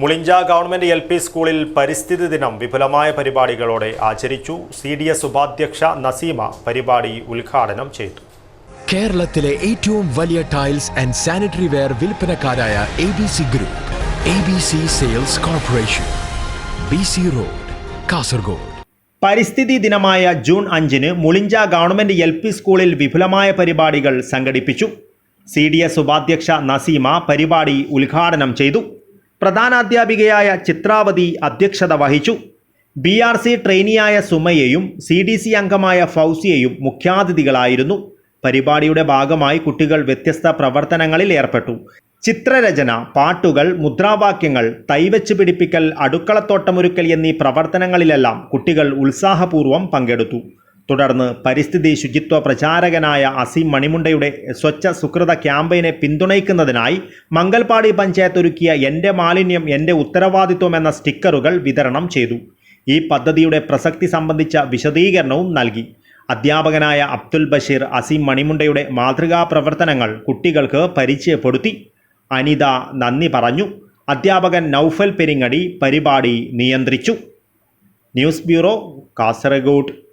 മുളിഞ്ച government L P സ്കൂളിൽ പരിസ്ഥിതി ദിനം വിപുലമായ പരിപാടികളോടെ ആചരിച്ചു. സി ഡി എസ് ഉപാധ്യക്ഷ നസീമ പരിപാടി ഉദ്ഘാടനം ചെയ്തു. കേരളത്തിലെ ഏറ്റവും വലിയ tiles and sanitary ware വിൽപ്പനക്കാരായ A B C group A B C sales corporation B C road Kasaragod. പരിസ്ഥിതി ദിനമായ ജൂൺ അഞ്ചിന് മുളിഞ്ച ഗവൺമെന്റ് എൽ പി സ്കൂളിൽ വിപുലമായ പരിപാടികൾ സംഘടിപ്പിച്ചു. സി ഡി എസ് ഉപാധ്യക്ഷ നസീമ പരിപാടി ഉദ്ഘാടനം ചെയ്തു. പ്രധാനാധ്യാപികയായ ചിത്രാവതി അധ്യക്ഷത വഹിച്ചു. ബി ആർ സി ട്രെയിനിയായ സുമയെയും സി ഡി സി അംഗമായ ഫൗസിയെയും മുഖ്യാതിഥികളായിരുന്നു. പരിപാടിയുടെ ഭാഗമായി കുട്ടികൾ വ്യത്യസ്ത പ്രവർത്തനങ്ങളിൽ ഏർപ്പെട്ടു. ചിത്രരചന പാട്ടുകൾ മുദ്രാവാക്യങ്ങൾ തൈവച്ച് പിടിപ്പിക്കൽ അടുക്കളത്തോട്ടമൊരുക്കൽ എന്നീ പ്രവർത്തനങ്ങളിലെല്ലാം കുട്ടികൾ ഉത്സാഹപൂർവം പങ്കെടുത്തു. തുടർന്ന് പരിസ്ഥിതി ശുചിത്വ പ്രചാരകനായ അസീം മണിമുണ്ടയുടെ സ്വച്ഛ സുഹൃത ക്യാമ്പയിനെ പിന്തുണയ്ക്കുന്നതിനായി മംഗൽപാടി പഞ്ചായത്ത് ഒരുക്കിയ എന്റെ മാലിന്യം എന്റെ ഉത്തരവാദിത്വം എന്ന സ്റ്റിക്കറുകൾ വിതരണം ചെയ്തു. ഈ പദ്ധതിയുടെ പ്രസക്തി സംബന്ധിച്ച വിശദീകരണവും നൽകി. അധ്യാപകനായ അബ്ദുൽ ബഷീർ അസീം മണിമുണ്ടയുടെ മാതൃകാ പ്രവർത്തനങ്ങൾ കുട്ടികൾക്ക് പരിചയപ്പെടുത്തി. അനിത നന്ദി പറഞ്ഞു. അധ്യാപകൻ നൗഫൽ പെരിങ്ങടി പരിപാടി നിയന്ത്രിച്ചു. News bureau Kasaragod.